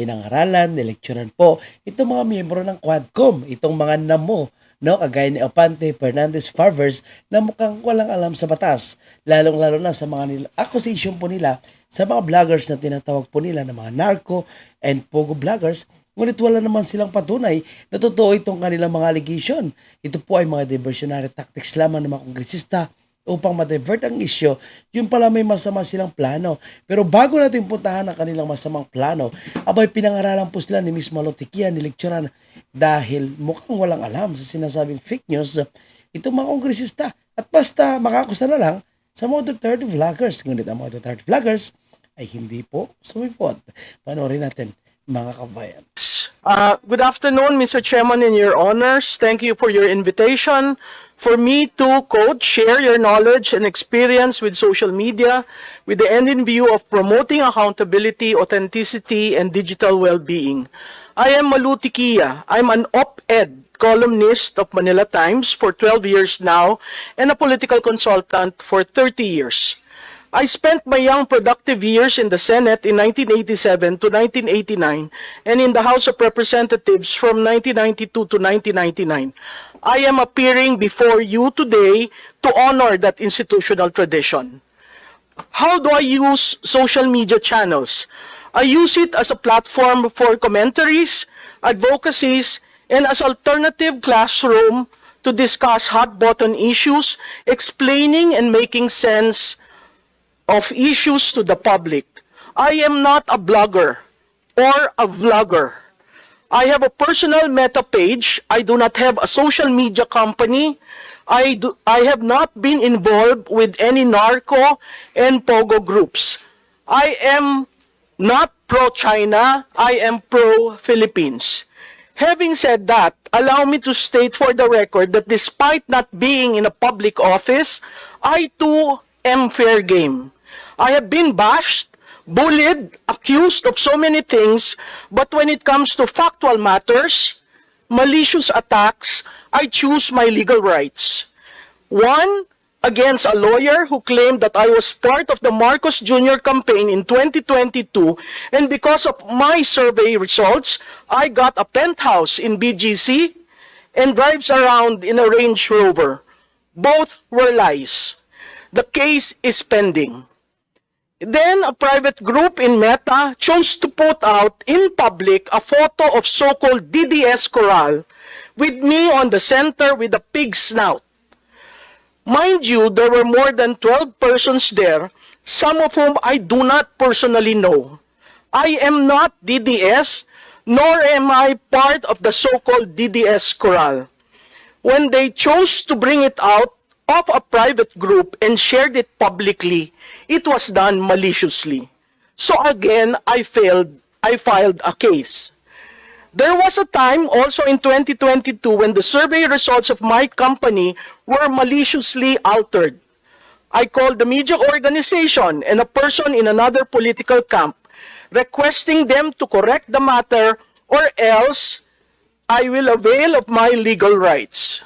pinangaralan, nileksyonan po itong mga miyembro ng Quadcom, itong mga namo, no, kagaya ni Opante, Fernandez, Farvers, na mukhang walang alam sa batas, lalong-lalo na sa mga nila, accusation po nila sa mga vloggers na tinatawag po nila ng mga narco and pogo vloggers, ngunit wala naman silang patunay na totoo itong kanilang mga allegation. Ito po ay mga diversionary tactics lamang ng mga kongresista upang ma-divert ang isyo, yun pala may masama silang plano. Pero bago natin puntahan ang kanilang masamang plano, abay pinangaralan po sila ni Miss Malotikia, ni Lecturan, dahil mukhang walang alam sa sinasabing fake news itong mga kongresista. At basta makakusa na lang sa mga Duterte vloggers. Ngunit ang mga Duterte vloggers ay hindi po sumipot. Panoorin natin mga kabayan. Uh, good afternoon, Mr. Chairman and your honors. Thank you for your invitation for me to, quote, share your knowledge and experience with social media with the end in view of promoting accountability, authenticity, and digital well-being. I am Maluti Kia. I'm an op-ed columnist of Manila Times for 12 years now and a political consultant for 30 years. I spent my young productive years in the Senate in 1987 to 1989 and in the House of Representatives from 1992 to 1999. I am appearing before you today to honor that institutional tradition. How do I use social media channels? I use it as a platform for commentaries, advocacies, and as alternative classroom to discuss hot button issues, explaining and making sense of issues to the public. I am not a blogger or a vlogger. I have a personal meta page. I do not have a social media company. I, do, I have not been involved with any narco and pogo groups. I am not pro-China. I am pro-Philippines. Having said that, allow me to state for the record that despite not being in a public office, I too am fair game. I have been bashed, bullied, accused of so many things, but when it comes to factual matters, malicious attacks, I choose my legal rights. One, against a lawyer who claimed that I was part of the Marcos Jr. campaign in 2022, and because of my survey results, I got a penthouse in BGC and drives around in a Range Rover. Both were lies. The case is pending. Then a private group in Meta chose to put out in public a photo of so-called DDS Coral with me on the center with a pig snout. Mind you, there were more than 12 persons there, some of whom I do not personally know. I am not DDS, nor am I part of the so-called DDS Coral. When they chose to bring it out of a private group and shared it publicly, it was done maliciously. So again, I failed, I filed a case. There was a time also in 2022 when the survey results of my company were maliciously altered. I called the media organization and a person in another political camp, requesting them to correct the matter or else I will avail of my legal rights.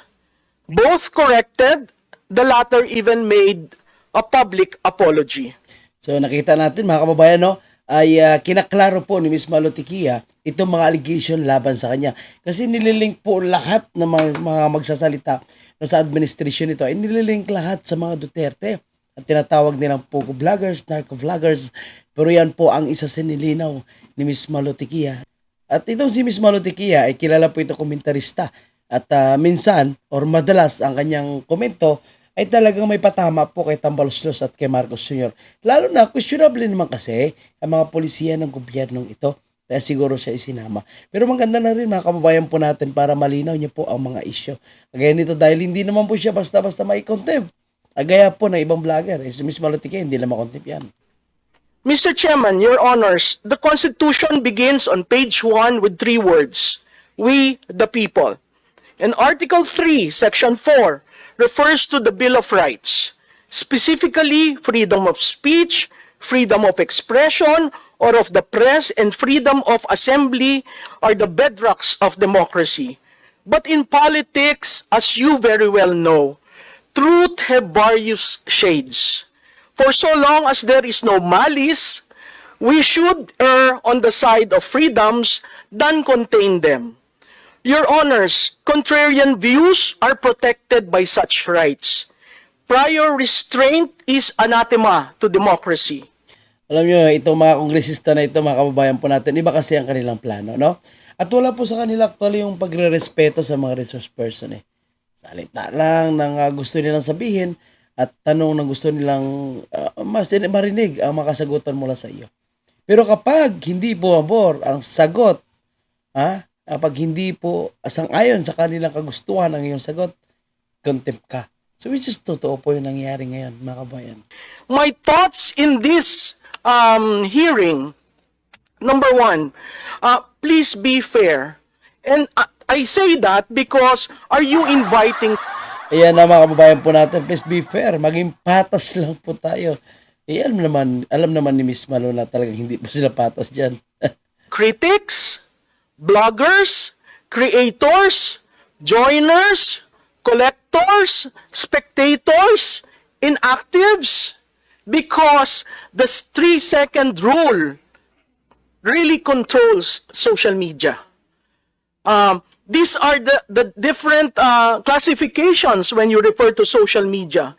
Both corrected, the latter even made a public apology. So nakita natin mga kababayan no, ay ah, kinaklaro po ni Miss Malotikia itong mga allegation laban sa kanya. Kasi nililink po lahat ng mga, mga magsasalita no, sa administration nito ay nililink lahat sa mga Duterte. At tinatawag nilang Pogo vloggers, narco vloggers. Pero yan po ang isa sa nilinaw ni Miss Malotikia. At itong si Miss Malotikia ay kilala po ito komentarista. At ah, minsan or madalas ang kanyang komento ay talagang may patama po kay Tambaloslos at kay Marcos Sr. Lalo na, questionable naman kasi ang mga polisiya ng gobyernong ito. Kaya siguro siya isinama. Pero maganda na rin mga kababayan po natin para malinaw niyo po ang mga isyo. Kagaya nito dahil hindi naman po siya basta-basta may contempt. Agaya po ng ibang vlogger. Eh, si Miss Malotique, hindi lang makontempt yan. Mr. Chairman, Your Honors, the Constitution begins on page 1 with three words We, the people. And Article 3, Section 4, refers to the Bill of Rights, specifically freedom of speech, freedom of expression, or of the press, and freedom of assembly are the bedrocks of democracy. But in politics, as you very well know, truth have various shades. For so long as there is no malice, we should err on the side of freedoms than contain them. Your honors, contrarian views are protected by such rights. Prior restraint is anathema to democracy. Alam nyo, itong mga kongresista na ito, mga kababayan po natin, iba kasi ang kanilang plano, no? At wala po sa kanila actually yung pagre-respeto sa mga resource person, eh. Salita lang ng ah, gusto nilang sabihin at tanong na gusto nilang ah, mas marinig ang makasagutan mula sa iyo. Pero kapag hindi po abor ang sagot, ha? Kapag hindi po asang-ayon sa kanilang kagustuhan ang iyong sagot, contempt ka. So which is totoo po yung nangyayari ngayon, mga kabayan. My thoughts in this um, hearing number one, uh, please be fair. And I, I say that because are you inviting Ayan na mga kababayan po natin, please be fair, maging patas lang po tayo. Eh, alam naman, alam naman ni Miss Malo na talagang hindi po sila patas dyan. critics, bloggers, creators, joiners, collectors, spectators, inactives? Because the three second rule really controls social media. Um, these are the, the different uh, classifications when you refer to social media.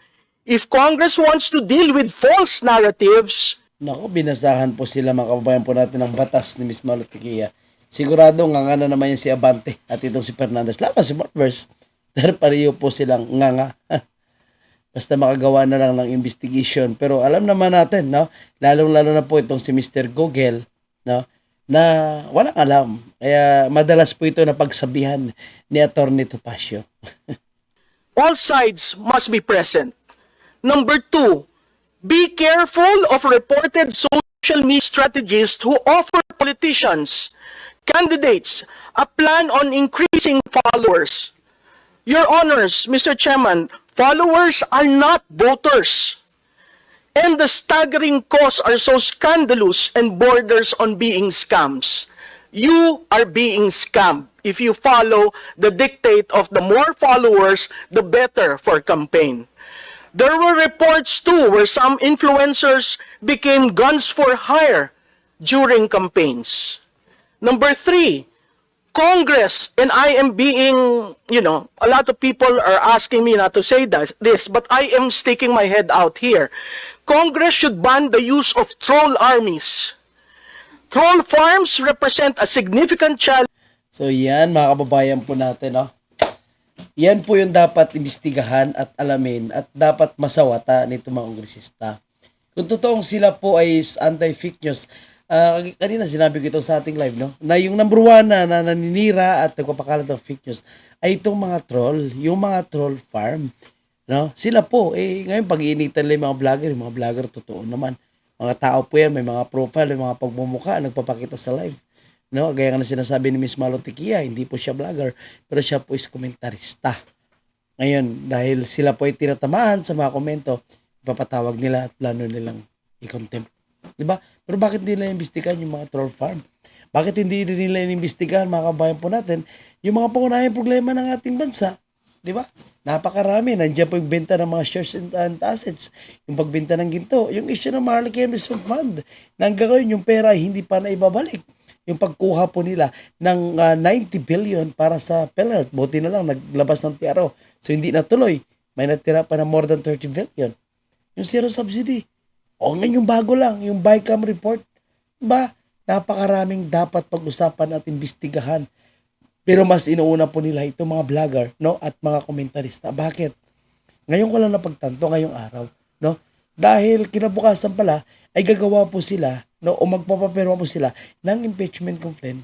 If Congress wants to deal with false narratives, Nako, binasahan po sila mga kababayan po natin ng batas ni Miss Malo Tiquia. Sigurado nga na naman yan si Abante at itong si Fernandez. Laban si Marvers. Pero pareho po silang nga nga. Basta makagawa na lang ng investigation. Pero alam naman natin, no? Lalong-lalo na po itong si Mr. Google, no? Na walang alam. Kaya madalas po ito na pagsabihan ni Atty. Topacio. all sides must be present. Number two, be careful of reported social media strategists who offer politicians, candidates, a plan on increasing followers. Your honors, Mr. Chairman, followers are not voters. And the staggering costs are so scandalous and borders on being scams. You are being scammed if you follow the dictate of the more followers, the better for campaign. There were reports too where some influencers became guns for hire during campaigns. Number three, Congress, and I am being, you know, a lot of people are asking me not to say this, but I am sticking my head out here. Congress should ban the use of troll armies. Troll farms represent a significant challenge So yan mga kababayan po natin, no? Yan po yung dapat imbestigahan at alamin at dapat masawata nito mga kongresista. Kung totoong sila po ay anti-fake news, ah, kanina sinabi ko ito sa ating live, no? Na yung number one na, na naninira at nagpapakalat ng fake news ay itong mga troll, yung mga troll farm. No? Sila po, eh, ngayon pag-iinitan nila yung mga vlogger, yung mga vlogger, totoo naman. Mga tao po yan, may mga profile, may mga pagmumukha, nagpapakita sa live. No, gaya nga na sinasabi ni Miss Malo Tiquia, hindi po siya vlogger, pero siya po is komentarista. Ngayon, dahil sila po ay tinatamaan sa mga komento, ipapatawag nila at plano nilang i-contempt. Di ba? Pero bakit hindi nila imbestigahan yung mga troll farm? Bakit hindi nila inimbestigahan, mga kabayan po natin, yung mga pangunahing problema ng ating bansa? Di ba? Napakarami. Nandiyan po yung benta ng mga shares and, and assets. Yung pagbenta ng ginto. Yung issue ng Harlequin Investment Fund. Na hanggang ngayon, yung pera hindi pa na ibabalik. Yung pagkuha po nila ng ah, 90 billion para sa PhilHealth. Buti na lang, naglabas ng TRO. So, hindi natuloy. May natira pa na more than 30 billion. Yung zero subsidy. O ngayon yung bago lang, yung BICAM report. Ba, napakaraming dapat pag-usapan at imbestigahan. Pero mas inuuna po nila itong mga vlogger, no? At mga komentarista. Bakit? Ngayon ko lang napagtanto ngayong araw, no? Dahil kinabukasan pala ay gagawa po sila, no? O magpapapirma po sila ng impeachment complaint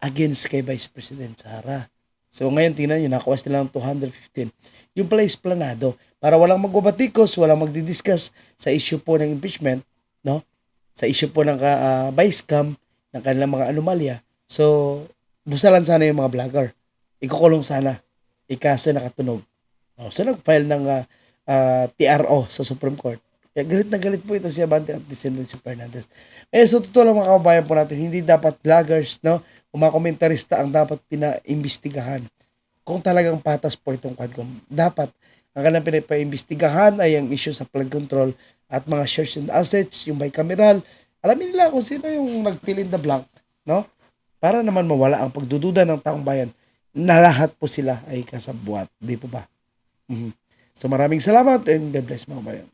against kay Vice President Sara. So ngayon tingnan nyo, nakawas nila ng 215. Yung pala is planado para walang magbabatikos, walang magdidiscuss sa issue po ng impeachment, no? Sa issue po ng uh, vice cam, ng kanilang mga anomalya. So, busalan sana yung mga vlogger. Ikukulong sana. Ikaso nakatunog. Oh, so, nag-file ng ah, ah, TRO sa Supreme Court. Kaya galit na galit po ito si Abante at si Fernandez. Eh, so totoo lang mga kababayan po natin, hindi dapat vloggers, no, o mga komentarista ang dapat pinaimbestigahan. Kung talagang patas po itong Quadcom, dapat ang kanilang pinapaimbestigahan ay ang issue sa flood control at mga shares and assets, yung bicameral, alamin nila kung sino yung nag-fill in the blank, no? Para naman mawala ang pagdududa ng taong bayan na lahat po sila ay kasabwat. Di po ba? Mhm. So maraming salamat and God bless mga bayan.